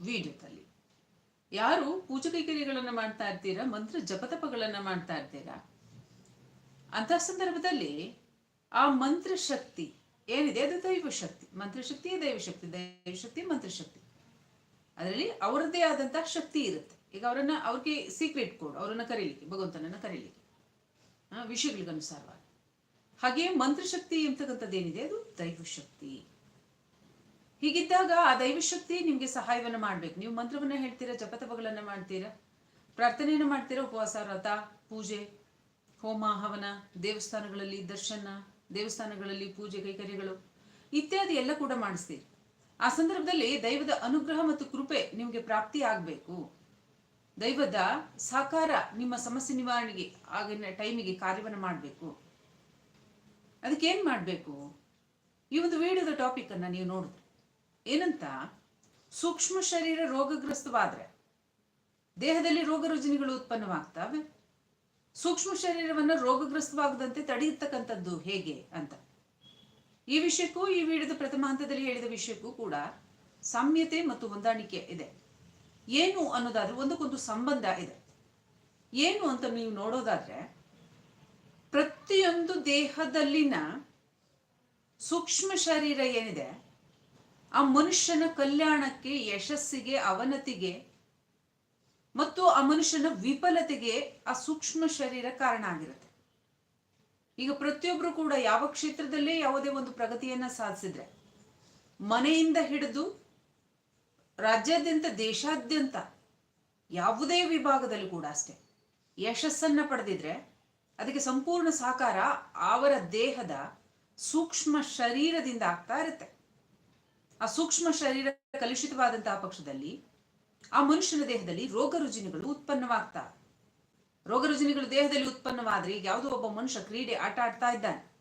ವಿಡಿಯೋದಲ್ಲಿ. ಯಾರು ಪೂಜೆ ಕೈಕರ್ಯಗಳನ್ನು ಮಾಡ್ತಾ ಇರ್ತೀರಾ, ಮಂತ್ರ ಜಪತಪಗಳನ್ನ ಮಾಡ್ತಾ ಇರ್ತೀರಾ? ಅಂತ ಸಂದರ್ಭದಲ್ಲಿ ಆ ಮಂತ್ರ ಶಕ್ತಿ ಏನಿದೆ? ಅದು ದೈವ ಶಕ್ತಿ. ಮಂತ್ರಶಕ್ತಿ ದೈವ ಶಕ್ತಿ ದೈವ ಶಕ್ತಿ ಮಂತ್ರಶಕ್ತಿ ಅದರಲ್ಲಿ ಅವರದ್ದೇ ಆದಂತಹ ಶಕ್ತಿ ಇರುತ್ತೆ. ಈಗ ಅವರನ್ನ ಅವ್ರಿಗೆ ಸೀಕ್ರೆಟ್ ಕೋಡ್ ಅವರನ್ನ ಕರೀಲಿಕ್ಕೆ, ಭಗವಂತನನ್ನ ಕರೀಲಿಕ್ಕೆ ವಿಷಯಗಳಿಗನುಸಾರವಾಗಿ. ಹಾಗೆ ಮಂತ್ರಶಕ್ತಿ ಎಂತಕ್ಕಂಥದ್ದು ಏನಿದೆ? ಅದು ದೈವ ಶಕ್ತಿ. ಹೀಗಿದ್ದಾಗ ಆ ದೈವಶಕ್ತಿ ನಿಮಗೆ ಸಹಾಯವನ್ನ ಮಾಡ್ಬೇಕು. ನೀವು ಮಂತ್ರವನ್ನ ಹೇಳ್ತೀರಾ, ಜಪತಪಗಳನ್ನ ಮಾಡ್ತೀರಾ? ಪ್ರಾರ್ಥನೆಯನ್ನು ಮಾಡ್ತೀರಾ, ಉಪವಾಸ, ವ್ರತ, ಪೂಜೆ, ಹೋಮ, ಹವನ, ದೇವಸ್ಥಾನಗಳಲ್ಲಿ ದರ್ಶನ, ದೇವಸ್ಥಾನಗಳಲ್ಲಿ ಪೂಜೆ, ಕೈಕರ್ಯಗಳು ಇತ್ಯಾದಿ ಎಲ್ಲ ಕೂಡ ಮಾಡಿಸ್ತೀರಿ. ಆ ಸಂದರ್ಭದಲ್ಲಿ ದೈವದ ಅನುಗ್ರಹ ಮತ್ತು ಕೃಪೆ ನಿಮಗೆ ಪ್ರಾಪ್ತಿ ಆಗಬೇಕು. ದೈವದ ಸಾಕಾರ ನಿಮ್ಮ ಸಮಸ್ಯೆ ನಿವಾರಣೆಗೆ ಆಗಿನ ಟೈಮಿಗೆ ಕಾರ್ಯವನ್ನು ಮಾಡಬೇಕು. ಅದಕ್ಕೆ ಏನ್ ಮಾಡಬೇಕು? ಈ ಒಂದು ವಿಡಿಯೋದ ಟಾಪಿಕ್ ಅನ್ನ ನೀವು ನೋಡಿದ್ರೆ ಏನಂತ? ಸೂಕ್ಷ್ಮ ಶರೀರ ರೋಗಗ್ರಸ್ತವಾದ್ರೆ, ದೇಹದಲ್ಲಿ ರೋಗ ರುಜಿನಿಗಳು ಉತ್ಪನ್ನವಾಗ್ತವೆ. ಸೂಕ್ಷ್ಮ ಶರೀರವನ್ನು ರೋಗಗ್ರಸ್ತವಾಗದಂತೆ ತಡೆಯತಕ್ಕಂಥದ್ದು ಹೇಗೆ ಅಂತ. ಈ ವಿಷಯಕ್ಕೂ, ಈ ವಿಡಿಯೋದ ಪ್ರಥಮ ಹಂತದಲ್ಲಿ ಹೇಳಿದ ವಿಷಯಕ್ಕೂ ಕೂಡ ಸಾಮ್ಯತೆ ಮತ್ತು ಹೊಂದಾಣಿಕೆ ಇದೆ. ಏನು ಅನ್ನೋದಾದ್ರೆ, ಒಂದಕ್ಕೊಂದು ಸಂಬಂಧ ಇದೆ. ಏನು ಅಂತ ನೀವು ನೋಡೋದಾದ್ರೆ, ಪ್ರತಿಯೊಂದು ದೇಹದಲ್ಲಿನ ಸೂಕ್ಷ್ಮ ಶರೀರ ಏನಿದೆ ಆ ಮನುಷ್ಯನ ಕಲ್ಯಾಣಕ್ಕೆ, ಯಶಸ್ಸಿಗೆ, ಅವನತಿಗೆ ಮತ್ತು ಆ ಮನುಷ್ಯನ ವಿಫಲತೆಗೆ ಆ ಸೂಕ್ಷ್ಮ ಶರೀರ ಕಾರಣ ಆಗಿರುತ್ತೆ. ಈಗ ಪ್ರತಿಯೊಬ್ರು ಕೂಡ ಯಾವ ಕ್ಷೇತ್ರದಲ್ಲೇ ಯಾವುದೇ ಒಂದು ಪ್ರಗತಿಯನ್ನ ಸಾಧಿಸಿದ್ರೆ, ಮನೆಯಿಂದ ಹಿಡಿದು ರಾಜ್ಯಾದ್ಯಂತ, ದೇಶಾದ್ಯಂತ ಯಾವುದೇ ವಿಭಾಗದಲ್ಲಿ ಕೂಡ ಅಷ್ಟೇ, ಯಶಸ್ಸನ್ನ ಪಡೆದಿದ್ರೆ ಅದಕ್ಕೆ ಸಂಪೂರ್ಣ ಸಾಕಾರ ಅವರ ದೇಹದ ಸೂಕ್ಷ್ಮ ಶರೀರದಿಂದ ಆಗ್ತಾ ಇರುತ್ತೆ. ಆ ಸೂಕ್ಷ್ಮ ಶರೀರ ಕಲುಷಿತವಾದಂತಹ ಪಕ್ಷದಲ್ಲಿ ಆ ಮನುಷ್ಯನ ದೇಹದಲ್ಲಿ ರೋಗ ರುಜಿನಗಳು ಉತ್ಪನ್ನವಾಗ್ತಾ, ರೋಗ ರುಜಿನಗಳು ದೇಹದಲ್ಲಿ ಉತ್ಪನ್ನವಾದ್ರೆ ಈಗ ಯಾವುದೋ ಒಬ್ಬ ಮನುಷ್ಯ ಕ್ರೀಡೆ ಆಟ ಆಡ್ತಾ ಇದ್ದಾನೆ.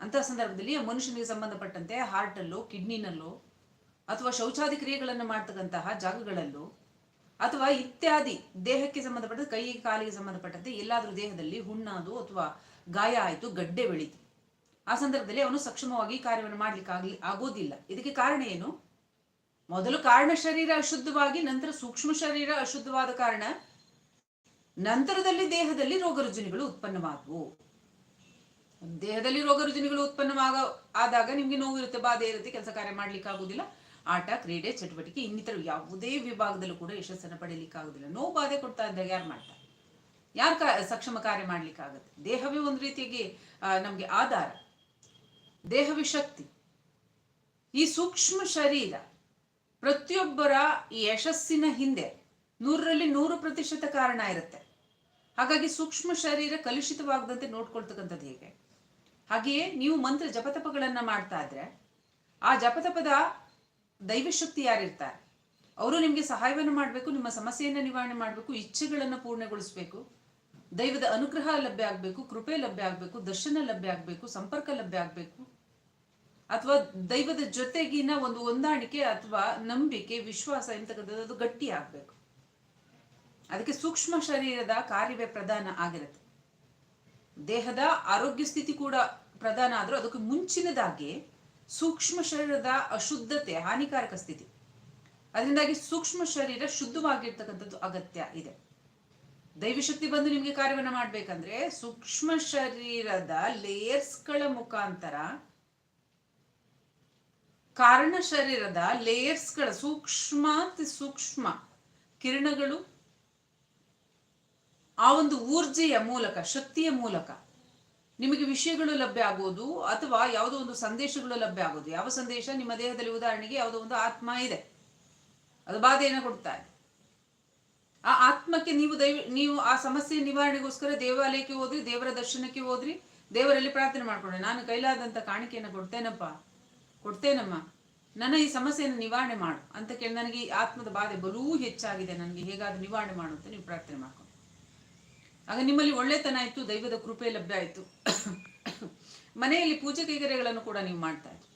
ಅಂತ ಸಂದರ್ಭದಲ್ಲಿ ಆ ಮನುಷ್ಯನಿಗೆ ಸಂಬಂಧಪಟ್ಟಂತೆ ಹಾರ್ಟ್ ಅಲ್ಲೋ ಕಿಡ್ನಿನಲ್ಲೋ, ಅಥವಾ ಶೌಚಾದಿ ಕ್ರಿಯೆಗಳನ್ನು ಮಾಡ್ತಕ್ಕಂತಹ ಜಾಗಗಳಲ್ಲೋ, ಅಥವಾ ಇತ್ಯಾದಿ ದೇಹಕ್ಕೆ ಸಂಬಂಧಪಟ್ಟ ಕೈ ಕಾಲಿಗೆ ಸಂಬಂಧಪಟ್ಟಂತೆ ಎಲ್ಲಾದ್ರೂ ದೇಹದಲ್ಲಿ ಹುಣ್ಣಾದು ಅಥವಾ ಗಾಯ ಆಯಿತು, ಗಡ್ಡೆ ಬೆಳೀತು. ಆ ಸಂದರ್ಭದಲ್ಲಿ ಅವನು ಸಕ್ಷಮವಾಗಿ ಕಾರ್ಯವನ್ನು ಮಾಡ್ಲಿಕ್ಕೆ ಆಗೋದಿಲ್ಲ. ಇದಕ್ಕೆ ಕಾರಣ ಏನು? ಮೊದಲು ಕಾರಣ ಶರೀರ ಅಶುದ್ಧವಾಗಿ, ನಂತರ ಸೂಕ್ಷ್ಮ ಶರೀರ ಅಶುದ್ಧವಾದ ಕಾರಣ ನಂತರದಲ್ಲಿ ದೇಹದಲ್ಲಿ ರೋಗ ರುಜಿನಿಗಳು ಉತ್ಪನ್ನವಾದವು. ದೇಹದಲ್ಲಿ ರೋಗ ರುಜಿನಗಳು ಉತ್ಪನ್ನವಾಗ ಆದಾಗ ನಿಮ್ಗೆ ನೋವು ಇರುತ್ತೆ, ಬಾಧೆ ಇರುತ್ತೆ, ಕೆಲಸ ಕಾರ್ಯ ಮಾಡ್ಲಿಕ್ಕೆ ಆಗುದಿಲ್ಲ. ಆಟ, ಕ್ರೀಡೆ, ಚಟುವಟಿಕೆ ಇನ್ನಿತರ ಯಾವುದೇ ವಿಭಾಗದಲ್ಲೂ ಕೂಡ ಯಶಸ್ಸನ್ನು ಪಡೀಲಿಕ್ಕೆ ಆಗುದಿಲ್ಲ. ನೋವು, ಬಾಧೆ ಕೊಡ್ತಾ ಇದ್ದಾಗ ಯಾರು ಮಾಡ್ತಾರೆ? ಯಾರು ಸಕ್ಷಮ ಕಾರ್ಯ ಮಾಡ್ಲಿಕ್ಕೆ ಆಗುತ್ತೆ? ದೇಹವೇ ಒಂದು ರೀತಿಯಾಗಿ ನಮ್ಗೆ ಆಧಾರ. ದೇಹವೇ ಶಕ್ತಿ. ಈ ಸೂಕ್ಷ್ಮ ಶರೀರ ಪ್ರತಿಯೊಬ್ಬರ ಈ ಯಶಸ್ಸಿನ ಹಿಂದೆ ನೂರರಲ್ಲಿ ನೂರು ಪ್ರತಿಶತ ಕಾರಣ ಇರುತ್ತೆ. ಹಾಗಾಗಿ ಸೂಕ್ಷ್ಮ ಶರೀರ ಕಲುಷಿತವಾಗದಂತೆ ನೋಡ್ಕೊಳ್ತಕ್ಕಂಥದ್ದು ಹೇಗೆ? ಹಾಗೆಯೇ ನೀವು ಮಂತ್ರ ಜಪತಪಗಳನ್ನ ಮಾಡ್ತಾ ಇದ್ರೆ ಆ ಜಪತಪದ ದೈವಶಕ್ತಿ ಯಾರಿರ್ತಾರೆ? ಅವರು ನಿಮಗೆ ಸಹಾಯವನ್ನು ಮಾಡಬೇಕು, ನಿಮ್ಮ ಸಮಸ್ಯೆಯನ್ನು ನಿವಾರಣೆ ಮಾಡಬೇಕು, ಇಚ್ಛೆಗಳನ್ನು ಪೂರ್ಣಗೊಳಿಸಬೇಕು, ದೈವದ ಅನುಗ್ರಹ ಲಭ್ಯ ಆಗಬೇಕು, ಕೃಪೆ ಲಭ್ಯ ಆಗಬೇಕು, ದರ್ಶನ ಲಭ್ಯ ಆಗಬೇಕು, ಸಂಪರ್ಕ ಲಭ್ಯ ಆಗಬೇಕು ಅಥವಾ ದೈವದ ಜೊತೆಗಿನ ಒಂದು ಹೊಂದಾಣಿಕೆ ಅಥವಾ ನಂಬಿಕೆ, ವಿಶ್ವಾಸ ಎಂತಕ್ಕಂಥದ್ದು ಅದು ಗಟ್ಟಿ ಆಗ್ಬೇಕು. ಅದಕ್ಕೆ ಸೂಕ್ಷ್ಮ ಶರೀರದ ಕಾರ್ಯವೇ ಪ್ರಧಾನ ಆಗಿರುತ್ತೆ. ದೇಹದ ಆರೋಗ್ಯ ಸ್ಥಿತಿ ಕೂಡ ಪ್ರಧಾನ ಆದರೂ ಅದಕ್ಕೆ ಮುಂಚಿನದಾಗಿ ಸೂಕ್ಷ್ಮ ಶರೀರದ ಅಶುದ್ಧತೆ, ಹಾನಿಕಾರಕ ಸ್ಥಿತಿ. ಅದರಿಂದಾಗಿ ಸೂಕ್ಷ್ಮ ಶರೀರ ಶುದ್ಧವಾಗಿರ್ತಕ್ಕಂಥದ್ದು ಅಗತ್ಯ ಇದೆ. ದೈವಶಕ್ತಿ ಬಂದು ನಿಮಗೆ ಕಾರ್ಯವನ್ನ ಮಾಡ್ಬೇಕಂದ್ರೆ ಸೂಕ್ಷ್ಮ ಶರೀರದ ಲೇಯರ್ಸ್ಗಳ ಮುಖಾಂತರ ಕಾರಣ ಶರೀರದ ಲೇಯರ್ಸ್ಗಳ ಸೂಕ್ಷ್ಮ ಸೂಕ್ಷ್ಮ ಕಿರಣಗಳು, ಆ ಒಂದು ಊರ್ಜೆಯ ಮೂಲಕ, ಶಕ್ತಿಯ ಮೂಲಕ ನಿಮಗೆ ವಿಷಯಗಳು ಲಭ್ಯ ಆಗೋದು ಅಥವಾ ಯಾವುದೋ ಒಂದು ಸಂದೇಶಗಳು ಲಭ್ಯ ಆಗೋದು. ಯಾವ ಸಂದೇಶ? ನಿಮ್ಮ ದೇಹದಲ್ಲಿ ಉದಾಹರಣೆಗೆ ಯಾವುದೋ ಒಂದು ಆತ್ಮ ಇದೆ. ಅದು ಬಾಧೆಯನ್ನು ಕೊಡ್ತಾ ಆ ಆತ್ಮಕ್ಕೆ ನೀವು ದೈವ ನೀವು ಆ ಸಮಸ್ಯೆ ನಿವಾರಣೆಗೋಸ್ಕರ ದೇವಾಲಯಕ್ಕೆ ಹೋದ್ರಿ, ದೇವರ ದರ್ಶನಕ್ಕೆ ಹೋದ್ರಿ, ದೇವರಲ್ಲಿ ಪ್ರಾರ್ಥನೆ ಮಾಡ್ಕೊಂಡೆ ನಾನು ಕೈಲಾದಂತ ಕಾಣಿಕೆಯನ್ನು ಕೊಡ್ತೇನಪ್ಪ? ಕೊಡ್ತೇನಮ್ಮ. ನನ್ನ ಈ ಸಮಸ್ಯೆಯನ್ನು ನಿವಾರಣೆ ಮಾಡು ಅಂತ ಕೇಳಿ ನನಗೆ ಈ ಆತ್ಮದ ಬಾಧೆ ಬಲೂ ಹೆಚ್ಚಾಗಿದೆ. ನನಗೆ ಹೇಗಾದ್ರೂ ನಿವಾರಣೆ ಮಾಡು ಅಂತ ನೀವು ಪ್ರಾರ್ಥನೆ ಮಾಡ್ಕೊಂಡು. ಆಗ ನಿಮ್ಮಲ್ಲಿ ಒಳ್ಳೆತನ ಇತ್ತು, ದೈವದ ಕೃಪೆ ಲಭ್ಯ ಆಯಿತು. ಮನೆಯಲ್ಲಿ ಪೂಜೆ ಕೈಗರೆಗಳನ್ನು ಕೂಡ ನೀವು ಮಾಡ್ತಾ ಇದ್ರಿ.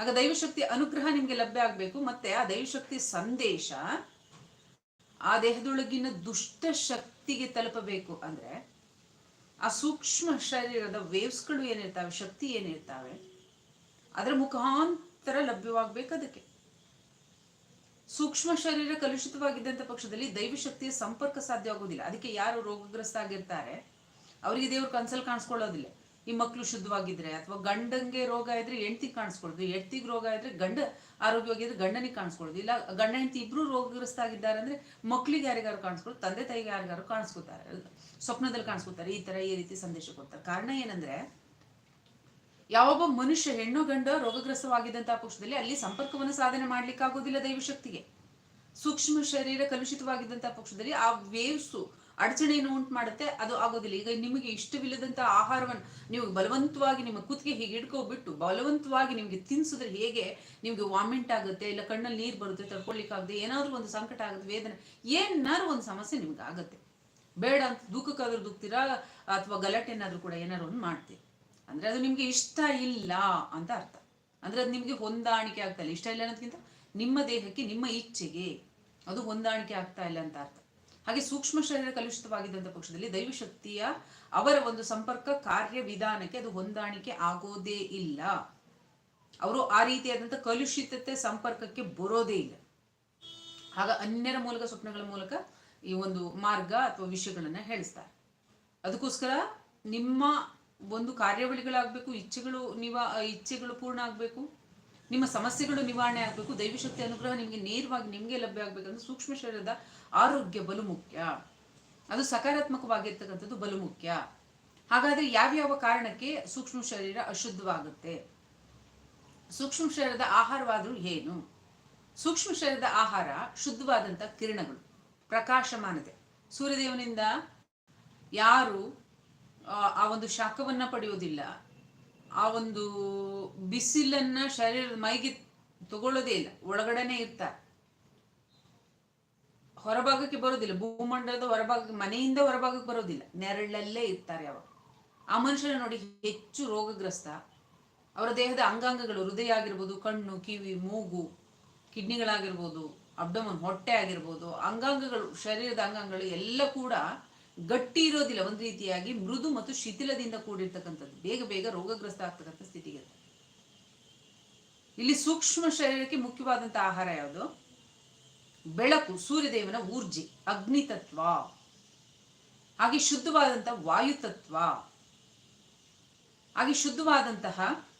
ಆಗ ದೈವಶಕ್ತಿ ಅನುಗ್ರಹ ನಿಮಗೆ ಲಭ್ಯ ಆಗ್ಬೇಕು. ಮತ್ತೆ ಆ ದೈವಶಕ್ತಿ ಸಂದೇಶ ಆ ದೇಹದೊಳಗಿನ ದುಷ್ಟ ಶಕ್ತಿಗೆ ತಲುಪಬೇಕು ಅಂದ್ರೆ ಆ ಸೂಕ್ಷ್ಮ ಶರೀರದ ವೇವ್ಸ್ಗಳು ಏನಿರ್ತಾವೆ, ಶಕ್ತಿ ಏನಿರ್ತಾವೆ ಅದರ ಮುಖಾಂತರ ಲಭ್ಯವಾಗಬೇಕು ಅದಕ್ಕೆ ಸೂಕ್ಷ್ಮ ಶರೀರ ಕಲುಷಿತವಾಗಿದ್ದಂಥ ಪಕ್ಷದಲ್ಲಿ ದೈವಶಕ್ತಿಯ ಸಂಪರ್ಕ ಸಾಧ್ಯ ಆಗೋದಿಲ್ಲ. ಅದಕ್ಕೆ ಯಾರು ರೋಗಗ್ರಸ್ತ ಆಗಿರ್ತಾರೆ ಅವರಿಗೆ ದೇವ್ರ ಕನ್ಸಲ್ ಕಾಣಿಸ್ಕೊಳ್ಳೋದಿಲ್ಲ. ಈ ಮಕ್ಕಳು ಶುದ್ಧವಾಗಿದ್ರೆ ಅಥವಾ ಗಂಡಂಗೆ ರೋಗ ಇದ್ರೆ ಹೆಂಡತಿ ಕಾಣಿಸ್ಕೊಳ್ಳೋದು, ಹೆಂಡ್ತಿಗೆ ರೋಗ ಇದ್ರೆ ಗಂಡ ಆರೋಗ್ಯವಾಗಿದ್ರೆ ಗಂಡನಿಗೆ ಕಾಣಿಸ್ಕೊಳ್ಳೋದು, ಇಲ್ಲ ಗಂಡ ಹೆಂಡತಿ ಇಬ್ರು ರೋಗಗ್ರಸ್ತ ಆಗಿದ್ದಾರೆ ಅಂದ್ರೆ ಮಕ್ಕಳಿಗೆ ಯಾರಿಗಾರು ಕಾಣಿಸ್ಕೊಳ್ಳೋದು, ತಂದೆ ತಾಯಿಗೆ ಯಾರಿಗಾರು ಕಾಣಿಸ್ಕೊತಾರೆ ಸ್ವಪ್ನದಲ್ಲಿ ಕಾಣಿಸ್ಕೊತಾರೆ, ಈ ತರ ಈ ರೀತಿ ಸಂದೇಶ ಕೊಡ್ತಾರೆ. ಕಾರಣ ಏನಂದ್ರೆ ಯಾವೊಬ್ಬ ಮನುಷ್ಯ ಹೆಣ್ಣು ಗಂಡ ರೋಗಗ್ರಸ್ತವಾಗಿದ್ದಂತಹ ಪಕ್ಷದಲ್ಲಿ ಅಲ್ಲಿ ಸಂಪರ್ಕವನ್ನು ಸಾಧನೆ ಮಾಡ್ಲಿಕ್ಕಾಗೋದಿಲ್ಲ ದೈವಶಕ್ತಿಗೆ. ಸೂಕ್ಷ್ಮ ಶರೀರ ಕಲುಷಿತವಾಗಿದ್ದಂತಹ ಪಕ್ಷದಲ್ಲಿ ಆ ವೇವ್ಸು ಅಡಚಣೆಯನ್ನು ಉಂಟು ಮಾಡುತ್ತೆ, ಅದು ಆಗೋದಿಲ್ಲ ಈಗ ನಿಮಗೆ ಇಷ್ಟವಿಲ್ಲದಂತಹ ಆಹಾರವನ್ನು ನೀವು ಬಲವಂತವಾಗಿ ನಿಮ್ಮ ಕುತ್ತಿಗೆ ಹೀಗೆ ಹಿಡ್ಕೊಬಿಟ್ಟು ಬಲವಂತವಾಗಿ ನಿಮಗೆ ತಿನ್ಸಿದ್ರೆ ಹೇಗೆ ನಿಮಗೆ ವಾಮಿಂಟ್ ಆಗುತ್ತೆ, ಇಲ್ಲ ಕಣ್ಣಲ್ಲಿ ನೀರು ಬರುತ್ತೆ, ತಡ್ಕೊಳ್ಲಿಕ್ಕಾಗದೆ, ಏನಾದರೂ ಒಂದು ಸಂಕಟ ಆಗುತ್ತೆ, ವೇದನೆ, ಏನಾದ್ರು ಒಂದು ಸಮಸ್ಯೆ ನಿಮ್ಗೆ ಆಗುತ್ತೆ. ಬೇಡ ಅಂತ ದುಃಖಕ್ಕಾದ್ರೂ ದುಃಖತೀರಾ, ಅಥವಾ ಗಲಾಟೆ ಏನಾದರೂ ಕೂಡ ಏನಾದ್ರು ಒಂದು ಮಾಡ್ತೀರಿ. ಅಂದ್ರೆ ಅದು ನಿಮಗೆ ಇಷ್ಟ ಇಲ್ಲ ಅಂತ ಅರ್ಥ. ಅಂದ್ರೆ ಅದು ನಿಮಗೆ ಹೊಂದಾಣಿಕೆ ಆಗ್ತಾ ಇಲ್ಲ. ಇಷ್ಟ ಇಲ್ಲ ಅನ್ನೋದಕ್ಕಿಂತ ನಿಮ್ಮ ದೇಹಕ್ಕೆ, ನಿಮ್ಮ ಇಚ್ಛೆಗೆ ಅದು ಹೊಂದಾಣಿಕೆ ಆಗ್ತಾ ಇಲ್ಲ ಅಂತ ಅರ್ಥ. ಹಾಗೆ ಸೂಕ್ಷ್ಮ ಶರೀರ ಕಲುಷಿತವಾಗಿದ್ದಂಥ ಪಕ್ಷದಲ್ಲಿ ದೈವಶಕ್ತಿಯ ಅವರ ಒಂದು ಸಂಪರ್ಕ, ಕಾರ್ಯ, ವಿಧಾನಕ್ಕೆ ಅದು ಹೊಂದಾಣಿಕೆ ಆಗೋದೇ ಇಲ್ಲ. ಅವರು ಆ ರೀತಿಯಾದಂಥ ಕಲುಷಿತತೆ ಸಂಪರ್ಕಕ್ಕೆ ಬರೋದೇ ಇಲ್ಲ. ಆಗ ಅನ್ಯರ ಮೂಲಕ, ಸ್ವಪ್ನಗಳ ಮೂಲಕ ಈ ಒಂದು ಮಾರ್ಗ ಅಥವಾ ವಿಷಯಗಳನ್ನ ಹೇಳಿಸ್ತಾರೆ. ಅದಕ್ಕೋಸ್ಕರ ನಿಮ್ಮ ಒಂದು ಕಾರ್ಯಾವಳಿಗಳಾಗಬೇಕು, ಇಚ್ಛೆಗಳು ನಿವಾ, ಇಚ್ಛೆಗಳು ಪೂರ್ಣ ಆಗಬೇಕು, ನಿಮ್ಮ ಸಮಸ್ಯೆಗಳು ನಿವಾರಣೆ ಆಗಬೇಕು, ದೈವಶಕ್ತಿ ಅನುಗ್ರಹ ನಿಮಗೆ ನೇರವಾಗಿ ನಿಮಗೆ ಲಭ್ಯ ಆಗಬೇಕಂದ್ರೆ ಸೂಕ್ಷ್ಮ ಶರೀರದ ಆರೋಗ್ಯ ಬಲು ಮುಖ್ಯ. ಅದು ಸಕಾರಾತ್ಮಕವಾಗಿರ್ತಕ್ಕಂಥದ್ದು ಬಲು ಮುಖ್ಯ. ಹಾಗಾದ್ರೆ ಯಾವ್ಯಾವ ಕಾರಣಕ್ಕೆ ಸೂಕ್ಷ್ಮ ಶರೀರ ಅಶುದ್ಧವಾಗುತ್ತೆ? ಸೂಕ್ಷ್ಮ ಶರೀರದ ಆಹಾರವಾದರೂ ಏನು? ಸೂಕ್ಷ್ಮ ಶರೀರದ ಆಹಾರ ಶುದ್ಧವಾದಂಥ ಕಿರಣಗಳು, ಪ್ರಕಾಶಮಾನತೆ. ಸೂರ್ಯದೇವನಿಂದ ಯಾರು ಆ, ಒಂದು ಶಾಖವನ್ನ ಪಡೆಯುವುದಿಲ್ಲ. ಆ ಒಂದು ಬಿಸಿಲನ್ನ ಶರೀರದ ಮೈಗೆ ತಗೊಳ್ಳೋದೇ ಇಲ್ಲ. ಒಳಗಡೆನೆ ಇರ್ತಾರೆ ಹೊರಭಾಗಕ್ಕೆ ಬರೋದಿಲ್ಲ ಭೂಮಂಡಲದ ಹೊರಭಾಗಕ್ಕೆ ಮನೆಯಿಂದ ಹೊರಭಾಗಕ್ಕೆ ಬರೋದಿಲ್ಲ ನೆರಳಲ್ಲೇ ಇರ್ತಾರೆ ಅವರು. ಆ ಮನುಷ್ಯನ ನೋಡಿ ಹೆಚ್ಚು ರೋಗಗ್ರಸ್ತ. ಅವರ ದೇಹದ ಅಂಗಾಂಗಗಳು ಹೃದಯ ಆಗಿರ್ಬೋದು ಕಣ್ಣು ಕಿವಿ ಮೂಗು ಕಿಡ್ನಿಗಳಾಗಿರ್ಬೋದು ಅಬ್ಡಮನ್ ಹೊಟ್ಟೆ ಆಗಿರ್ಬೋದು ಅಂಗಾಂಗಗಳು ಶರೀರದ ಅಂಗಾಂಗಗಳು ಎಲ್ಲ ಕೂಡ ಗಟ್ಟಿ ಇರೋದಿಲ್ಲ ಒಂದು ರೀತಿಯಾಗಿ ಮೃದು ಮತ್ತು ಶಿಥಿಲದಿಂದ ಕೂಡಿರ್ತಕ್ಕಂಥದ್ದು. ಬೇಗ ಬೇಗ ರೋಗಗ್ರಸ್ತ ಆಗ್ತಕ್ಕಂಥ ಸ್ಥಿತಿಗೆ. ಇಲ್ಲಿ ಸೂಕ್ಷ್ಮ ಶರೀರಕ್ಕೆ ಮುಖ್ಯವಾದಂಥ ಆಹಾರ ಯಾವುದು? ಬೆಳಕು, ಸೂರ್ಯದೇವನ ಊರ್ಜಿ ಅಗ್ನಿ ತತ್ವ ಹಾಗೆ ಶುದ್ಧವಾದಂಥ ವಾಯುತತ್ವ. ಹಾಗೆ ಶುದ್ಧವಾದಂತಹ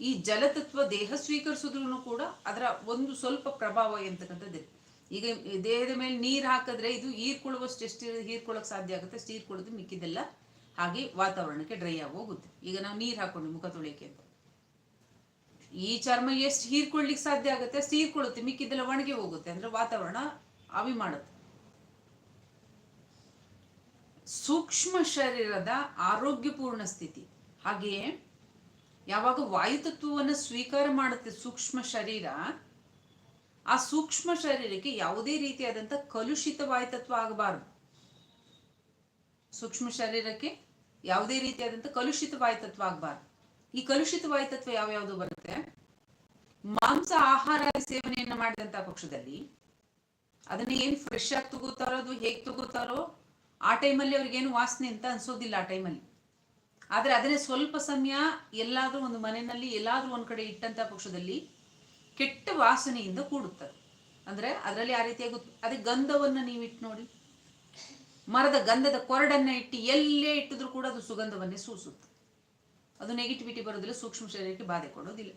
ಈ ಜಲತತ್ವ ದೇಹ ಸ್ವೀಕರಿಸಿದ್ರು ಕೂಡ ಅದರ ಒಂದು ಸ್ವಲ್ಪ ಪ್ರಭಾವ ಎಂತಕ್ಕಂಥದ್ದು ಈಗ ದೇಹದ ಮೇಲೆ ನೀರು ಹಾಕಿದ್ರೆ ಇದು ಹೀರ್ಕೊಳ್ಳುವಷ್ಟು ಎಷ್ಟು ಹೀರ್ಕೊಳ್ಳೋಕೆ ಸಾಧ್ಯ ಆಗುತ್ತೆ? ಅಷ್ಟು ಹೀರ್ಕೊಳ್ಳೋದು ಮಿಕ್ಕಿದೆಲ್ಲ ಹಾಗೆ ವಾತಾವರಣಕ್ಕೆ ಡ್ರೈ ಆಗಿ ಹೋಗುತ್ತೆ. ಈಗ ನಾವು ನೀರು ಹಾಕೊಂಡು ಮುಖ ತೊಳಿಯಕ್ಕೆ ಅಂತ. ಈ ಚರ್ಮ ಎಷ್ಟು ಹೀರ್ಕೊಳ್ಳಿಕ್ಕೆ ಸಾಧ್ಯ ಆಗುತ್ತೆ? ಅಷ್ಟು ಹೀರ್ಕೊಳ್ಳುತ್ತೆ ಮಿಕ್ಕಿದೆಲ್ಲ ಒಣಗಿ ಹೋಗುತ್ತೆ. ಅಂದ್ರೆ ವಾತಾವರಣ ಆವಿ ಮಾಡುತ್ತೆ. ಸೂಕ್ಷ್ಮ ಶರೀರದ ಆರೋಗ್ಯಪೂರ್ಣ ಸ್ಥಿತಿ. ಹಾಗೆಯೇ ಯಾವಾಗ ವಾಯುತತ್ವವನ್ನು ಸ್ವೀಕಾರ ಮಾಡುತ್ತೆ ಸೂಕ್ಷ್ಮ ಶರೀರ ಆ ಸೂಕ್ಷ್ಮ ಶರೀರಕ್ಕೆ ಯಾವುದೇ ರೀತಿಯಾದಂಥ ಕಲುಷಿತ ವಾಯುತತ್ವ ಆಗಬಾರದು. ಸೂಕ್ಷ್ಮ ಶರೀರಕ್ಕೆ ಯಾವುದೇ ರೀತಿಯಾದಂಥ ಕಲುಷಿತ ವಾಯುತತ್ವ ಆಗಬಾರದು. ಈ ಕಲುಷಿತ ವಾಯುತತ್ವ ಯಾವ್ಯಾವುದು ಬರುತ್ತೆ? ಮಾಂಸ ಆಹಾರ ಸೇವನೆಯನ್ನ ಮಾಡಿದಂತ ಪಕ್ಷದಲ್ಲಿ ಅದನ್ನ ಏನ್ ಫ್ರೆಶ್ ಆಗಿ ತಗೋತಾರೋ ಅದು ಹೇಗ್ ತಗೋತಾರೋ ಆ ಟೈಮಲ್ಲಿ ಅವ್ರಿಗೇನು ವಾಸನೆ ಅಂತ ಅನ್ಸೋದಿಲ್ಲ ಆ ಟೈಮಲ್ಲಿ ಆದ್ರೆ ಅದನ್ನೇ ಸ್ವಲ್ಪ ಸಮಯ ಎಲ್ಲಾದ್ರೂ ಒಂದು ಮನೆಯಲ್ಲಿ ಎಲ್ಲಾದ್ರೂ ಒಂದ್ ಕಡೆ ಇಟ್ಟಂತ ಪಕ್ಷದಲ್ಲಿ ಕೆಟ್ಟ ವಾಸನೆಯಿಂದ ಕೂಡುತ್ತದೆ. ಅಂದ್ರೆ ಅದರಲ್ಲಿ ಆ ರೀತಿಯಾಗಿ ಅದೇ ಗಂಧವನ್ನು ನೀವು ಇಟ್ಟು ನೋಡಿ. ಮರದ ಗಂಧದ ಕೊರಡನ್ನ ಇಟ್ಟು ಎಲ್ಲೇ ಇಟ್ಟಿದ್ರು ಕೂಡ ಅದು ಸುಗಂಧವನ್ನೇ ಸೂಸುತ್ತೆ. ಅದು ನೆಗೆಟಿವಿಟಿ ಬರೋದಿಲ್ಲ ಸೂಕ್ಷ್ಮ ಶರೀರಕ್ಕೆ ಬಾಧೆ ಕೊಡೋದಿಲ್ಲ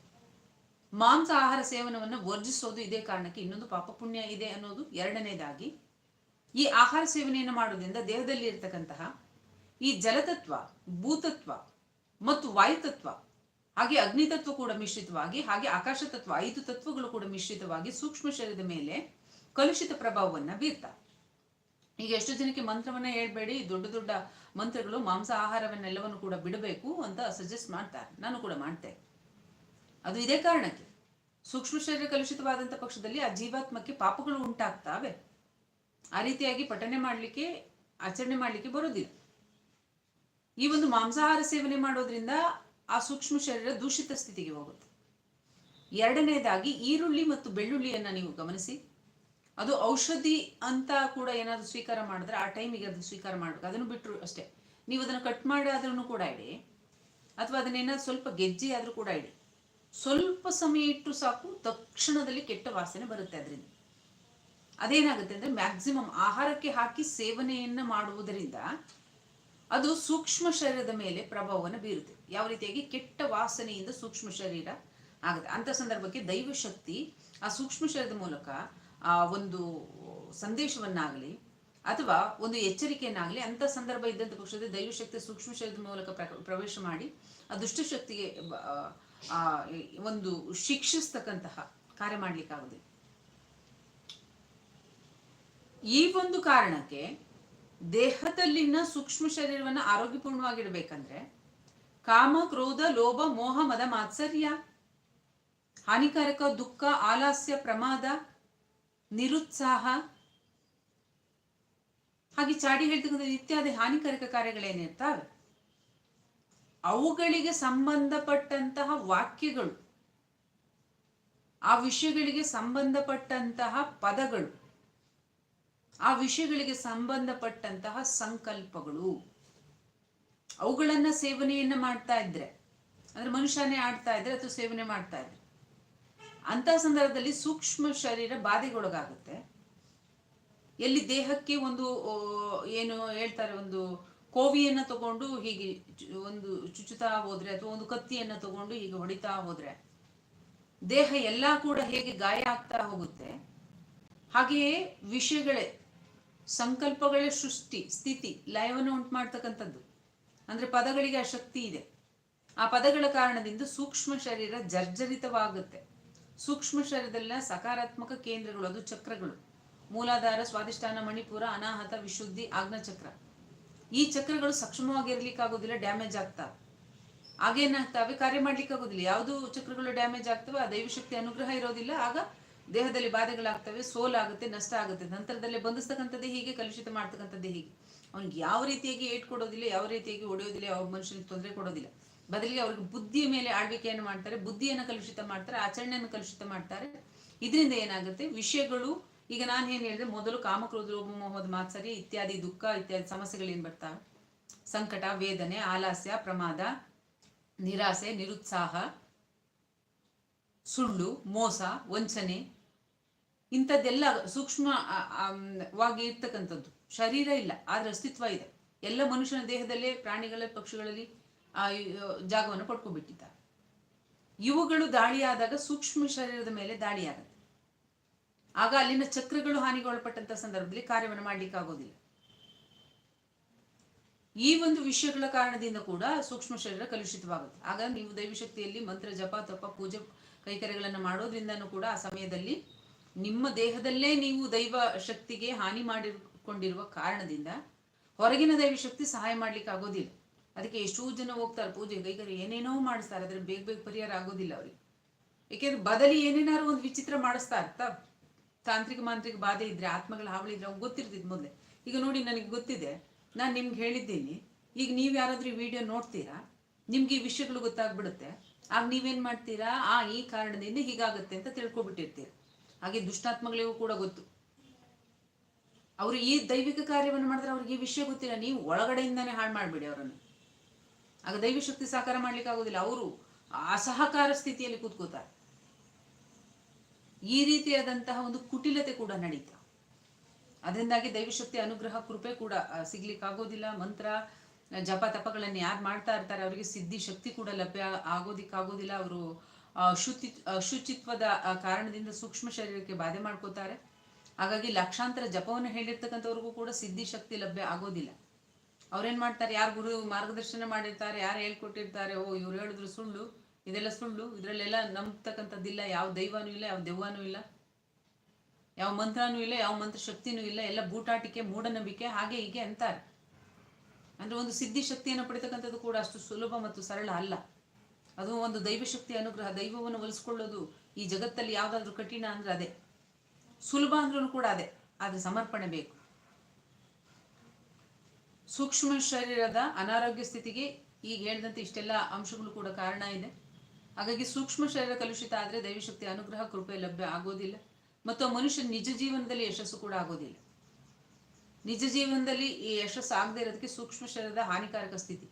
ಮಾಂಸ ಆಹಾರ ಸೇವನವನ್ನು ವರ್ಜಿಸೋದು ಇದೇ ಕಾರಣಕ್ಕೆ ಇನ್ನೊಂದು ಪಾಪ ಪುಣ್ಯ ಇದೆ ಅನ್ನೋದು ಎರಡನೇದಾಗಿ, ಈ ಆಹಾರ ಸೇವನೆಯನ್ನು ಮಾಡೋದ್ರಿಂದ ದೇಹದಲ್ಲಿ ಇರತಕ್ಕಂತಹ ಈ ಜಲತತ್ವ, ಭೂತತ್ವ ಮತ್ತು ವಾಯುತತ್ವ ಹಾಗೆ ಅಗ್ನಿ ತತ್ವ ಕೂಡ ಮಿಶ್ರಿತವಾಗಿ, ಹಾಗೆ ಆಕಾಶ ತತ್ವ, ಐದು ತತ್ವಗಳು ಕೂಡ ಮಿಶ್ರಿತವಾಗಿ ಸೂಕ್ಷ್ಮ ಶರೀರದ ಮೇಲೆ ಕಲುಷಿತ ಪ್ರಭಾವವನ್ನ ಬೀರ್ತಾ ಈಗ ಎಷ್ಟು ಜನಕ್ಕೆ ಮಂತ್ರವನ್ನ ಹೇಳ್ಬೇಡಿ, ದೊಡ್ಡ ದೊಡ್ಡ ಮಂತ್ರಗಳು, ಮಾಂಸ ಆಹಾರವನ್ನೆಲ್ಲವನ್ನು ಕೂಡ ಬಿಡಬೇಕು ಅಂತ ಸಜೆಸ್ಟ್ ಮಾಡ್ತಾರೆ. ನಾನು ಕೂಡ ಮಾಡ್ತೆ ಅದು ಇದೇ ಕಾರಣಕ್ಕೆ. ಸೂಕ್ಷ್ಮ ಶರೀರ ಕಲುಷಿತವಾದಂಥ ಪಕ್ಷದಲ್ಲಿ ಆ ಜೀವಾತ್ಮಕ್ಕೆ ಪಾಪಗಳು ಉಂಟಾಗ್ತಾವೆ. ಆ ರೀತಿಯಾಗಿ ಪಠನೆ ಮಾಡಲಿಕ್ಕೆ, ಆಚರಣೆ ಮಾಡಲಿಕ್ಕೆ ಬರೋದಿಲ್ಲ ಈ ಒಂದು ಮಾಂಸಾಹಾರ ಸೇವನೆ ಮಾಡೋದ್ರಿಂದ ಆ ಸೂಕ್ಷ್ಮ ಶರೀರ ದೂಷಿತ ಸ್ಥಿತಿಗೆ ಹೋಗುತ್ತೆ. ಎರಡನೇದಾಗಿ ಈರುಳ್ಳಿ ಮತ್ತು ಬೆಳ್ಳುಳ್ಳಿಯನ್ನು ನೀವು ಗಮನಿಸಿ. ಅದು ಔಷಧಿ ಅಂತ ಕೂಡ ಏನಾದರೂ ಸ್ವೀಕಾರ ಮಾಡಿದ್ರೆ ಆ ಟೈಮಿಗೆ ಅದು ಸ್ವೀಕಾರ ಮಾಡಬೇಕು. ಅದನ್ನು ಬಿಟ್ಟರು ಅಷ್ಟೇ. ನೀವು ಅದನ್ನು ಕಟ್ ಮಾಡಿ ಆದ್ರೂ ಕೂಡ ಇಡಿ. ಅಥವಾ ಅದನ್ನೇನಾದ್ರು ಸ್ವಲ್ಪ ಗೆಜ್ಜೆ ಆದ್ರೂ ಕೂಡ ಇಡಿ. ಸ್ವಲ್ಪ ಸಮಯ ಇಟ್ಟು ಸಾಕು, ತಕ್ಷಣದಲ್ಲಿ ಕೆಟ್ಟ ವಾಸನೆ ಬರುತ್ತೆ ಅದರಿಂದ. ಅದೇನಾಗುತ್ತೆ ಅಂದ್ರೆ ಮ್ಯಾಕ್ಸಿಮಮ್ ಆಹಾರಕ್ಕೆ ಹಾಕಿ ಸೇವನೆಯನ್ನ ಮಾಡುವುದರಿಂದ ಅದು ಸೂಕ್ಷ್ಮ ಶರೀರದ ಮೇಲೆ ಪ್ರಭಾವವನ್ನು ಬೀರುತ್ತೆ. ಯಾವ ರೀತಿಯಾಗಿ? ಕೆಟ್ಟ ವಾಸನೆಯಿಂದ ಸೂಕ್ಷ್ಮ ಶರೀರ ಆಗುತ್ತೆ. ಅಂತ ಸಂದರ್ಭಕ್ಕೆ ದೈವ ಶಕ್ತಿ ಆ ಸೂಕ್ಷ್ಮ ಶರೀರದ ಮೂಲಕ ಆ ಒಂದು ಸಂದೇಶವನ್ನಾಗಲಿ ಅಥವಾ ಒಂದು ಎಚ್ಚರಿಕೆಯನ್ನಾಗಲಿ ಅಂತ ಸಂದರ್ಭ ಇದ್ದಂಥ ಪಕ್ಷದಲ್ಲಿ ದೈವಶಕ್ತಿ ಸೂಕ್ಷ್ಮ ಶರೀರದ ಮೂಲಕ ಪ್ರ- ಪ್ರವೇಶ ಮಾಡಿ ಆ ದುಷ್ಟಶಕ್ತಿಗೆ ಒಂದು ಶಿಕ್ಷಿಸ್ತಕ್ಕಂತಹ ಕಾರ್ಯ ಮಾಡ್ಲಿಕ್ಕಾಗುದಿಲ್ಲ ಈ ಒಂದು ಕಾರಣಕ್ಕೆ ದೇಹದಲ್ಲಿನ ಸೂಕ್ಷ್ಮ ಶರೀರವನ್ನು ಆರೋಗ್ಯಪೂರ್ಣವಾಗಿಡಬೇಕಂದ್ರೆ ಕಾಮ, ಕ್ರೋಧ, ಲೋಭ, ಮೋಹ, ಮದ, ಮಾತ್ಸರ್ಯ, ಹಾನಿಕಾರಕ, ದುಃಖ, ಆಲಾಸ್ಯ, ಪ್ರಮಾದ, ನಿರುತ್ಸಾಹ, ಹಾಗೆ ಚಾಡಿ ಹೇಳ್ತಕ್ಕಂಥ ಇತ್ಯಾದಿ ಹಾನಿಕಾರಕ ಕಾರ್ಯಗಳೇನಿರ್ತಾವೆ ಅವುಗಳಿಗೆ ಸಂಬಂಧಪಟ್ಟಂತಹ ವಾಕ್ಯಗಳು, ಆ ವಿಷಯಗಳಿಗೆ ಸಂಬಂಧಪಟ್ಟಂತಹ ಪದಗಳು ಆ ವಿಷಯಗಳಿಗೆ ಸಂಬಂಧಪಟ್ಟಂತಹ ಸಂಕಲ್ಪಗಳು. ಅವುಗಳನ್ನ ಸೇವನೆಯನ್ನ ಮಾಡ್ತಾ ಇದ್ರೆ, ಅಂದ್ರೆ ಮನುಷ್ಯನೇ ಆಡ್ತಾ ಇದ್ರೆ ಅಥವಾ ಸೇವನೆ ಮಾಡ್ತಾ ಇದ್ರೆ. ಅಂತ ಸಂದರ್ಭದಲ್ಲಿ ಸೂಕ್ಷ್ಮ ಶರೀರ ಬಾಧೆಗೊಳಗಾಗುತ್ತೆ. ಎಲ್ಲಿ ದೇಹಕ್ಕೆ ಒಂದು ಏನು ಹೇಳ್ತಾರೆ, ಒಂದು ಕೋವಿಯನ್ನ ತಗೊಂಡು ಹೀಗೆ ಒಂದು ಚುಚ್ಚುತ್ತಾ ಹೋದ್ರೆ ಅಥವಾ ಒಂದು ಕತ್ತಿಯನ್ನ ತಗೊಂಡು ಹೀಗೆ ಹೊಡಿತಾ ಹೋದ್ರೆ, ದೇಹ ಎಲ್ಲಾ ಕೂಡ ಹೇಗೆ ಗಾಯ ಆಗ್ತಾ ಹೋಗುತ್ತೆ. ಹಾಗೆಯೇ ವಿಷಯಗಳೇ ಸಂಕಲ್ಪಗಳ ಸೃಷ್ಟಿ, ಸ್ಥಿತಿ, ಲಯವನ್ನು ಉಂಟು ಮಾಡ್ತಕ್ಕಂಥದ್ದು ಅಂದ್ರೆ ಪದಗಳಿಗೆ ಆ ಶಕ್ತಿ ಇದೆ. ಆ ಪದಗಳ ಕಾರಣದಿಂದ ಸೂಕ್ಷ್ಮ ಶರೀರ ಜರ್ಜರಿತವಾಗುತ್ತೆ. ಸೂಕ್ಷ್ಮ ಶರೀರದಲ್ಲಿನ ಸಕಾರಾತ್ಮಕ ಕೇಂದ್ರಗಳು, ಅದು ಚಕ್ರಗಳು. ಮೂಲಾಧಾರ ಸ್ವಾದಿಷ್ಠಾನ ಮಣಿಪುರ, ಅನಾಹತ, ವಿಶುದ್ಧಿ ಆಗ್ನಚಕ್ರ ಈ ಚಕ್ರಗಳು ಸಕ್ಷಮವಾಗಿರ್ಲಿಕ್ಕಾಗೋದಿಲ್ಲ ಡ್ಯಾಮೇಜ್ ಆಗ್ತಾವೆ ಆಗೇನಾಗ್ತವೆ ಕಾರ್ಯ ಮಾಡ್ಲಿಕ್ಕೆ ಆಗೋದಿಲ್ಲ ಯಾವುದು ಚಕ್ರಗಳು ಡ್ಯಾಮೇಜ್ ಆಗ್ತವೆ, ಆ ದೈವಶಕ್ತಿ, ಅನುಗ್ರಹ ಇರೋದಿಲ್ಲ. ಆಗ ದೇಹದಲ್ಲಿ ಬಾಧೆಗಳಾಗ್ತವೆ, ಸೋಲಾಗುತ್ತೆ, ನಷ್ಟ ಆಗುತ್ತೆ. ನಂತರದಲ್ಲಿ ಬಂಧಿಸ್ತಕ್ಕಂಥದ್ದೇ ಹೀಗೆ, ಕಲುಷಿತ ಮಾಡ್ತಕ್ಕಂಥದ್ದೇ ಹೀಗೆ. ಅವ್ನಿಗೆ ಯಾವ ರೀತಿಯಾಗಿ ಏಟ್ ಕೊಡೋದಿಲ್ಲ, ಯಾವ ರೀತಿಯಾಗಿ ಹೊಡೆಯೋದಿಲ್ಲ, ಯಾವ ಮನುಷ್ಯನಿಗೆ ತೊಂದರೆ ಕೊಡೋದಿಲ್ಲ. ಬದಲಿಗೆ ಅವ್ರಿಗೆ ಬುದ್ಧಿಯ ಮೇಲೆ ಆಳ್ವಿಕೆಯನ್ನು ಮಾಡ್ತಾರೆ, ಬುದ್ಧಿಯನ್ನು ಕಲುಷಿತ ಮಾಡ್ತಾರೆ, ಆಚರಣೆಯನ್ನು ಕಲುಷಿತ ಮಾಡ್ತಾರೆ. ಇದರಿಂದ ಏನಾಗುತ್ತೆ, ವಿಷಯಗಳು, ಈಗ ನಾನು ಏನ್ ಹೇಳಿದೆ, ಮೊದಲು ಕಾಮಕ್ರೋಧ ಮೋಹದ ಮಾತ್ಸರಿ ಇತ್ಯಾದಿ ದುಃಖ, ಇತ್ಯಾದಿ ಸಮಸ್ಯೆಗಳು ಏನ್ ಬರ್ತಾವೆ? ಸಂಕಟ, ವೇದನೆ, ಆಲಾಸ್ಯ, ಪ್ರಮಾದ, ನಿರಾಸೆ, ನಿರುತ್ಸಾಹ, ಸುಳ್ಳು, ಮೋಸ, ವಂಚನೆ ಇಂಥದ್ದೆಲ್ಲ ಸೂಕ್ಷ್ಮ ವಾಗಿ ಇರ್ತಕ್ಕಂಥದ್ದು. ಶರೀರ ಇಲ್ಲ, ಆದ್ರೆ ಅಸ್ತಿತ್ವ ಇದೆ. ಎಲ್ಲ ಮನುಷ್ಯನ ದೇಹದಲ್ಲೇ ಪ್ರಾಣಿಗಳ, ಪಕ್ಷಿಗಳಲ್ಲಿ, ಆ ಜಾಗವನ್ನು ಪಡ್ಕೊಂಡ್ಬಿಟ್ಟಿದ್ದಾರೆ ಇವುಗಳು ದಾಳಿಯಾದಾಗ ಸೂಕ್ಷ್ಮ ಶರೀರದ ಮೇಲೆ ದಾಳಿಯಾಗುತ್ತೆ. ಆಗ ಅಲ್ಲಿನ ಚಕ್ರಗಳು ಹಾನಿಗೊಳಪಟ್ಟಂತ ಸಂದರ್ಭದಲ್ಲಿ ಕಾರ್ಯವನ್ನು ಮಾಡ್ಲಿಕ್ಕೆ ಆಗೋದಿಲ್ಲ. ಈ ಒಂದು ವಿಷಯಗಳ ಕಾರಣದಿಂದ ಕೂಡ ಸೂಕ್ಷ್ಮ ಶರೀರ ಕಲುಷಿತವಾಗುತ್ತೆ. ಆಗ ನೀವು ದೈವಶಕ್ತಿಯಲ್ಲಿ ಮಂತ್ರ ಜಪ, ತಪ, ಪೂಜೆ, ಕೈಕರ್ಯಗಳನ್ನು ಮಾಡೋದ್ರಿಂದನೂ ಕೂಡ ಆ ಸಮಯದಲ್ಲಿ ನಿಮ್ಮ ದೇಹದಲ್ಲೇ ನೀವು ದೈವ ಶಕ್ತಿಗೆ ಹಾನಿ ಮಾಡಿಕೊಂಡಿರುವ ಕಾರಣದಿಂದ ಹೊರಗಿನ ದೈವಶಕ್ತಿ ಸಹಾಯ ಮಾಡ್ಲಿಕ್ಕೆ ಆಗೋದಿಲ್ಲ. ಅದಕ್ಕೆ ಎಷ್ಟೋ ಜನ ಹೋಗ್ತಾರೆ ಪೂಜೆ ಕೈಕರ್ಯ ಏನೇನೋ ಮಾಡಿಸ್ತಾರೆ ಅದ್ರ ಬೇಗ ಬೇಗ ಪರಿಹಾರ ಆಗೋದಿಲ್ಲ ಅವ್ರಿಗೆ. ಏಕೆಂದ್ರೆ ಬದಲಿ ಏನೇನಾದ್ರು ಒಂದು ವಿಚಿತ್ರ ಮಾಡಿಸ್ತಾ ಇರ್ತಾ ತಾಂತ್ರಿಕ ಮಾಂತ್ರಿಕ ಬಾಧೆ ಇದ್ರೆ, ಆತ್ಮಗಳ ಹಾವಳಿ ಇದ್ರೆ ಅವ್ರಿಗೆ ಗೊತ್ತಿರ್ತಿದ್ ಮೊದಲೇ. ಈಗ ನೋಡಿ ನನಗೆ ಗೊತ್ತಿದೆ, ನಾನು ನಿಮ್ಗೆ ಹೇಳಿದ್ದೀನಿ, ಈಗ ನೀವು ಯಾರಾದ್ರೂ ವಿಡಿಯೋ ನೋಡ್ತೀರಾ, ನಿಮ್ಗೆ ಈ ವಿಷಯಗಳು ಗೊತ್ತಾಗ್ಬಿಡುತ್ತೆ, ಆಗ ನೀವೇನ್ ಮಾಡ್ತೀರಾ, ಆ, ಈ ಕಾರಣದಿಂದ ಹೀಗಾಗುತ್ತೆ ಅಂತ ತಿಳ್ಕೊಬಿಟ್ಟಿರ್ತೀರ. ಹಾಗೆ ದುಷ್ಟಾತ್ಮಗಳಿಗೂ ಕೂಡ ಗೊತ್ತು. ಅವರು ಈ ದೈವಿಕ ಕಾರ್ಯವನ್ನು ಮಾಡಿದ್ರೆ ಅವ್ರಿಗೆ ಈ ವಿಷಯ ಗೊತ್ತಿಲ್ಲ. ನೀವು ಒಳಗಡೆಯಿಂದಾನೇ ಹಾಳು ಮಾಡಿಬಿಡಿ ಅವರನ್ನು. ಆಗ ದೈವಿ ಶಕ್ತಿ ಸಾಕಾರ ಮಾಡ್ಲಿಕ್ಕೆ ಆಗೋದಿಲ್ಲ. ಅವರು ಅಸಹಕಾರ ಸ್ಥಿತಿಯಲ್ಲಿ ಕೂತ್ಕೋತಾರೆ. ಈ ರೀತಿಯಾದಂತಹ ಒಂದು ಕುಟಿಲತೆ ಕೂಡ ನಡೀತ. ಅದರಿಂದಾಗಿ ದೈವಶಕ್ತಿ ಅನುಗ್ರಹ, ಕೃಪೆ ಕೂಡ ಸಿಗ್ಲಿಕ್ಕೆ ಆಗೋದಿಲ್ಲ. ಮಂತ್ರ, ಜಪ, ತಪಗಳನ್ನು ಯಾರು ಮಾಡ್ತಾ ಇರ್ತಾರೆ, ಅವರಿಗೆ ಸಿದ್ಧಿ ಶಕ್ತಿ ಕೂಡ ಲಭ್ಯ ಆಗೋದಿಕ್ಕಾಗೋದಿಲ್ಲ. ಅವರು ಶುಚಿ ಶುಚಿತ್ವದ ಕಾರಣದಿಂದ ಸೂಕ್ಷ್ಮ ಶರೀರಕ್ಕೆ ಬಾಧೆ ಮಾಡ್ಕೋತಾರೆ. ಹಾಗಾಗಿ ಲಕ್ಷಾಂತರ ಜಪವನ್ನು ಹೇಳಿರ್ತಕ್ಕಂಥವ್ರಿಗೂ ಕೂಡ ಸಿದ್ಧಿ ಶಕ್ತಿ ಲಭ್ಯ ಆಗೋದಿಲ್ಲ. ಅವ್ರೇನ್ ಮಾಡ್ತಾರೆ? ಯಾರು ಗುರು ಮಾರ್ಗದರ್ಶನ ಮಾಡಿರ್ತಾರೆ, ಯಾರು ಹೇಳ್ಕೊಟ್ಟಿರ್ತಾರೆ? ಓ, ಇವ್ರು ಹೇಳಿದ್ರು ಸುಳ್ಳು, ಇದೆಲ್ಲ ಸುಳ್ಳು, ಇದರಲ್ಲೆಲ್ಲ ನಂಬ್ತಕ್ಕಂಥದ್ದಿಲ್ಲ. ಯಾವ ದೈವನೂ ಇಲ್ಲ, ಯಾವ ದೆವ್ವನೂ ಇಲ್ಲ, ಯಾವ ಮಂತ್ರನೂ ಇಲ್ಲ, ಯಾವ ಮಂತ್ರ ಶಕ್ತಿನೂ ಇಲ್ಲ. ಎಲ್ಲ ಬೂಟಾಟಿಕೆ, ಮೂಢನಂಬಿಕೆ, ಹಾಗೆ ಹೀಗೆ ಅಂತಾರೆ. ಅಂದ್ರೆ ಒಂದು ಸಿದ್ಧಿ ಶಕ್ತಿಯನ್ನು ಪಡಿತಕ್ಕಂಥದ್ದು ಕೂಡ ಅಷ್ಟು ಸುಲಭ ಮತ್ತು ಸರಳ ಅಲ್ಲ. ಅದು ಒಂದು ದೈವಶಕ್ತಿ ಅನುಗ್ರಹ, ದೈವವನ್ನು ಒಲಿಸ್ಕೊಳ್ಳೋದು ಈ ಜಗತ್ತಲ್ಲಿ ಯಾವುದಾದ್ರೂ ಕಠಿಣ ಅಂದ್ರೆ ಅದೇ. ಸುಲಭ ಅಂದ್ರೂ ಕೂಡ ಅದೇ, ಆದ್ರೆ ಸಮರ್ಪಣೆ ಬೇಕು. ಸೂಕ್ಷ್ಮ ಶರೀರದ ಅನಾರೋಗ್ಯ ಸ್ಥಿತಿಗೆ ಈಗ ಹೇಳಿದಂತೆ ಇಷ್ಟೆಲ್ಲ ಅಂಶಗಳು ಕೂಡ ಕಾರಣ ಇದೆ. ಹಾಗಾಗಿ ಸೂಕ್ಷ್ಮ ಶರೀರ ಕಲುಷಿತ ಆದರೆ ದೈವಶಕ್ತಿ ಅನುಗ್ರಹ, ಕೃಪೆ, ಲಭ್ಯ ಆಗೋದಿಲ್ಲ. ಮತ್ತು ಆ ಮನುಷ್ಯನ ನಿಜ ಜೀವನದಲ್ಲಿ ಯಶಸ್ಸು ಕೂಡ ಆಗೋದಿಲ್ಲ. ನಿಜ ಜೀವನದಲ್ಲಿ ಈ ಯಶಸ್ಸು ಆಗದೇ ಇರೋದಕ್ಕೆ ಸೂಕ್ಷ್ಮ ಶರೀರದ ಹಾನಿಕಾರಕ ಸ್ಥಿತಿ.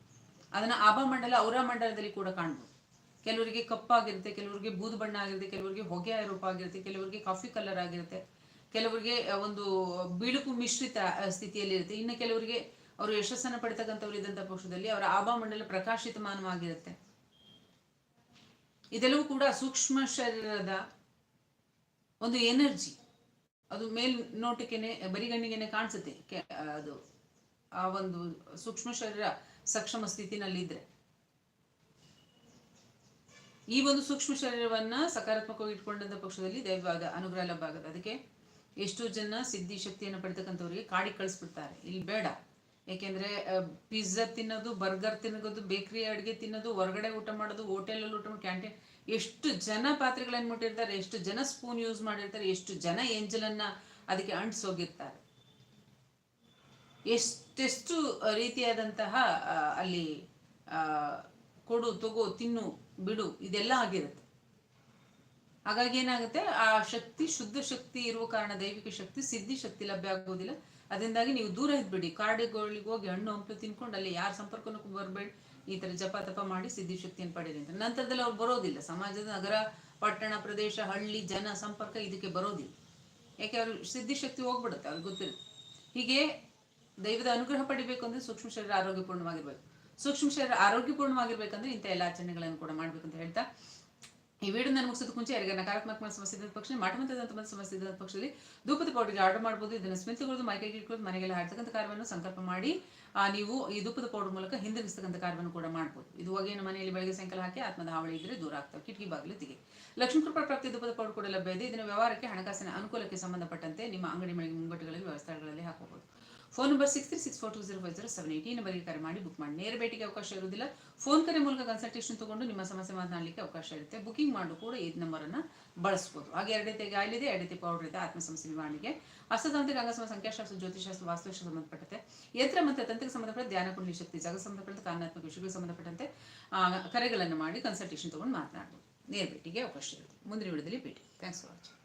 ಅದನ್ನ ಆಭಾಮಂಡಲ ಔರ ಮಂಡಲದಲ್ಲಿ ಕೂಡ ಕಾಣ್ಬೋದು. ಕೆಲವರಿಗೆ ಕಪ್ಪಾಗಿರುತ್ತೆ, ಕೆಲವರಿಗೆ ಬೂದು ಬಣ್ಣ ಆಗಿರುತ್ತೆ, ಕೆಲವರಿಗೆ ಹೊಗೆ ರೂಪ ಆಗಿರುತ್ತೆ, ಕೆಲವರಿಗೆ ಕಾಫಿ ಕಲರ್ ಆಗಿರುತ್ತೆ, ಕೆಲವರಿಗೆ ಒಂದು ಬಿಳುಪು ಮಿಶ್ರಿತ ಸ್ಥಿತಿಯಲ್ಲಿ ಇರುತ್ತೆ. ಇನ್ನು ಕೆಲವರಿಗೆ ಅವರು ಯಶಸ್ಸನ್ನು ಪಡಿತಕ್ಕಂಥವ್ರು ಇದ್ದಂಥ ಪಕ್ಷದಲ್ಲಿ ಅವರ ಆಭಾಮಂಡಲ ಪ್ರಕಾಶಿತಮಾನವಾಗಿರುತ್ತೆ ಇದೆಲ್ಲವೂ ಕೂಡ ಸೂಕ್ಷ್ಮ ಶರೀರದ ಒಂದು ಎನರ್ಜಿ. ಅದು ಮೇಲ್ ನೋಟಕ್ಕೆನೆ ಬರಿಗಣ್ಣಿಗೆನೆ ಕಾಣಿಸುತ್ತೆ. ಅದು, ಆ ಒಂದು ಸೂಕ್ಷ್ಮ ಶರೀರ ಸಕ್ಷಮ ಸ್ಥಿತಿನಲ್ಲಿದ್ರೆ. ಈ ಒಂದು ಸೂಕ್ಷ್ಮ ಶರೀರವನ್ನ ಸಕಾರಾತ್ಮಕವಾಗಿ ಇಟ್ಕೊಂಡಂತ ಪಕ್ಷದಲ್ಲಿ ದೈವಭಾಗ ಅನುಗ್ರಹ ಲಭ್ಯ ಆಗುತ್ತೆ. ಅದಕ್ಕೆ ಎಷ್ಟೋ ಜನ ಸಿದ್ಧಿ ಶಕ್ತಿಯನ್ನು ಪಡೆತಕ್ಕಂಥವ್ರಿಗೆ ಕಾಡಿ ಕಳಿಸ್ಬಿಡ್ತಾರೆ. ಇಲ್ಲಿ ಬೇಡ. ಯಾಕೆಂದ್ರೆ ಪಿಜ್ಜಾ ತಿನ್ನೋದು, ಬರ್ಗರ್ ತಿನ್ನೋದು, ಬೇಕರಿ ಅಡುಗೆ ತಿನ್ನೋದು, ಹೊರಗಡೆ ಊಟ ಮಾಡೋದು, ಹೋಟೆಲಲ್ಲಿ ಊಟ ಮಾಡಿ ಕ್ಯಾಂಟೀನ್ ಎಷ್ಟು ಜನ ಪಾತ್ರೆಗಳನ್ನು ಮುಟ್ಟಿರ್ತಾರೆ, ಎಷ್ಟು ಜನ ಸ್ಪೂನ್ ಯೂಸ್ ಮಾಡಿರ್ತಾರೆ, ಎಷ್ಟು ಜನ ಏಂಜಲನ್ನ ಅದಕ್ಕೆ ಅಂಟಿಸೋಗಿರ್ತಾರೆ. ಎಷ್ಟೆಷ್ಟು ರೀತಿಯಾದಂತಹ ಅಲ್ಲಿ ಕೊಡು, ತಗೋ, ತಿನ್ನು ಬಿಡು, ಇದೆಲ್ಲ ಆಗಿರುತ್ತೆ. ಹಾಗಾಗಿ ಏನಾಗುತ್ತೆ? ಆ ಶಕ್ತಿ, ಶುದ್ಧ ಶಕ್ತಿ ಇರುವ ಕಾರಣ ದೈವಿಕ ಶಕ್ತಿ, ಸಿದ್ಧಿ ಶಕ್ತಿ ಲಭ್ಯ ಆಗೋದಿಲ್ಲ ಅದರಿಂದಾಗಿ ನೀವು ದೂರ ಇದ್ಬಿಡಿ. ಕಾಡುಗಳಿಗೆ ಹೋಗಿ ಹಣ್ಣು, ಹಂಪಲು ತಿನ್ಕೊಂಡು ಅಲ್ಲಿ ಯಾರ ಸಂಪರ್ಕನೂ ಬರಬೇಡಿ. ಈ ತರ ಜಪ ತಪ ಮಾಡಿ ಸಿದ್ಧಿ ಶಕ್ತಿಯನ್ನು ಪಡೀರಿ ಅಂತ. ನಂತರದಲ್ಲಿ ಅವ್ರು ಬರೋದಿಲ್ಲ. ಸಮಾಜದ ನಗರ, ಪಟ್ಟಣ, ಪ್ರದೇಶ, ಹಳ್ಳಿ, ಜನ, ಸಂಪರ್ಕ ಇದಕ್ಕೆ ಬರೋದಿಲ್ಲ. ಯಾಕೆ? ಅವ್ರು ಸಿದ್ಧಿ ಶಕ್ತಿ ಹೋಗ್ಬಿಡುತ್ತೆ, ಅವ್ರಿಗೆ ಗೊತ್ತಿರುತ್ತೆ. ಹೀಗೆ ದೈವದ ಅನುಗ್ರಹ ಪಡಿಬೇಕು ಅಂದ್ರೆ ಸೂಕ್ಷ್ಮ ಶರೀರ ಆರೋಗ್ಯಪೂರ್ಣವಾಗಿರ್ಬೇಕು. ಸೂಕ್ಷ್ಮ ಶರೀರ ಆರೋಗ್ಯಪೂರ್ಣವಾಗಿರ್ಬೇಕಂದ್ರೆ ಇಂಥ ಎಲ್ಲ ಆಚರಣೆಗಳನ್ನು ಕೂಡ ಮಾಡ್ಬೇಕಂತ ಹೇಳ್ತಾ, ಈ ವಿಡಿಯೋ ನನ್ನ ಮುಗಿಸೋದಕ್ಕೆ ಮುಂಚೆ ಯಾರಿಗೆ ನಕಾರಾತ್ಮಕ ಸಮಸ್ಯೆ ಇದ್ದ ಪಕ್ಷ ಮಾಟಮಂತದಂತ ಸಮಸ್ಯೆ ಇದ್ದ ಪಕ್ಷದಲ್ಲಿ ಧೂಪದ ಪೌಡರ್ಗೆ ಆರ್ಡರ್ ಮಾಡಬಹುದು ಇದನ್ನು ಸ್ಮಿತ್ ತಗೊಳ್ಳೋದು ಮೈಕೈಗೆ ಇಟ್ಕೊಂಡು ಮನೆಗೆಲ್ಲ ಹಾಡ್ತಕ್ಕಂಥ ಕಾರ್ಯವನ್ನು ಸಂಕಲ್ಪ ಮಾಡಿ ನೀವು ಈ ಧೂಪದ ಪೌಡರ್ ಮೂಲಕ ಹಿಂದಿರಿಸ್ತಕ್ಕಂಥ ಕಾರ್ಯವನ್ನು ಕೂಡ ಮಾಡಬಹುದು ಇದು ಹೊಗೆಯನ್ನು ಮನೆಯಲ್ಲಿ ಬೆಳಗ್ಗೆ ಸಾಯಂಕಾಲ ಹಾಕಿ ಆತ್ಮದ ಹಾವಳಿ ಇದ್ರೆ ದೂರ ಆಗ್ತವೆ. ಕಿಟಕಿ ಬಾಗಿಲು ತೆಗೆ. ಲಕ್ಷ್ಮೀ ಪ್ರಾಪ್ತಿ ಧೂಪದ ಪೌಡರ್ ಕೂಡ ಲಭ್ಯ ಇದೆ ಇದನ್ನು ವ್ಯವಹಾರಕ್ಕೆ ಹಣಕಾಸಿನ ಅನುಕೂಲಕ್ಕೆ ಸಂಬಂಧಪಟ್ಟಂತೆ ನಿಮ್ಮ ಅಂಗಡಿ ಮಳಿಗೆ ಮುಂಗಟ್ಟುಗಳಲ್ಲಿ ವ್ಯವಸ್ಥೆಗಳಲ್ಲಿ ಹಾಕಬಹುದು phone number six three six four two zero five zero seven eight ಈ ನಂಬರ್ಗೆ ಕರೆ ಮಾಡಿ ಬುಕ್ ಮಾಡಿ. ನೇರ ಭೇಟಿಗೆ ಅವಕಾಶ ಇರುವುದಿಲ್ಲ. ಫೋನ್ ಕರೆ ಮೂಲಕ ಕನ್ಸಲ್ಟೇಷನ್ ತಗೊಂಡು ನಿಮ್ಮ ಸಮಸ್ಯೆ ಮಾತನಾಡಲಿಕ್ಕೆ ಅವಕಾಶ ಇರುತ್ತೆ. ಬುಕಿಂಗ್ ಮಾಡು ಕೂಡ ಈ ನಂಬರನ್ನು ಬಳಸ್ಬೋದು. ಹಾಗೆ ಎರಡು ರೀತಿಯಾಗಿ ಆಯಿಲ್ ಇದೆ ಎರಡು ರೀತಿ ಪೌಡರ್ ಇದೆ ಆತ್ಮ ಸಮಸ್ಯೆ ನಿವಾರಣೆಗೆ. ಅಸತಾಂತ್ರಿಕ ಅಂಗಸಮ ಸಂಖ್ಯಾಶಾಸ್ತ್ರ ಜ್ಯೋತಿಷಾಸ್ತ್ರ ವಾಸ್ತುಶಾಸ್ತ್ರ ಸಂಬಂಧಪಟ್ಟಂತೆ ಯಂತ್ರ ಮತ್ತು ತಂತ್ರಕ್ಕೆ ಸಂಬಂಧಪಟ್ಟ ಧ್ಯಾನ, ಕುಂಡಲಿ ಶಕ್ತಿ, ಜಗ ಸಂಬಂಧಪಟ್ಟ ಕಾರಣಾತ್ಮಕ ವಿಷಯಗಳಿಗೆ ಸಂಬಂಧಪಟ್ಟಂತೆ ಕರೆಗಳನ್ನು ಮಾಡಿ ಕನ್ಸಲ್ಟೇಷನ್ ತಗೊಂಡು ಮಾತನಾಡಬಹುದು ನೇರ ಭೇಟಿಗೆ ಅವಕಾಶ ಇರುತ್ತೆ. ಮುಂದಿನ ವಿಡಿಯೋದಲ್ಲಿ ಭೇಟಿ. Thanks for watching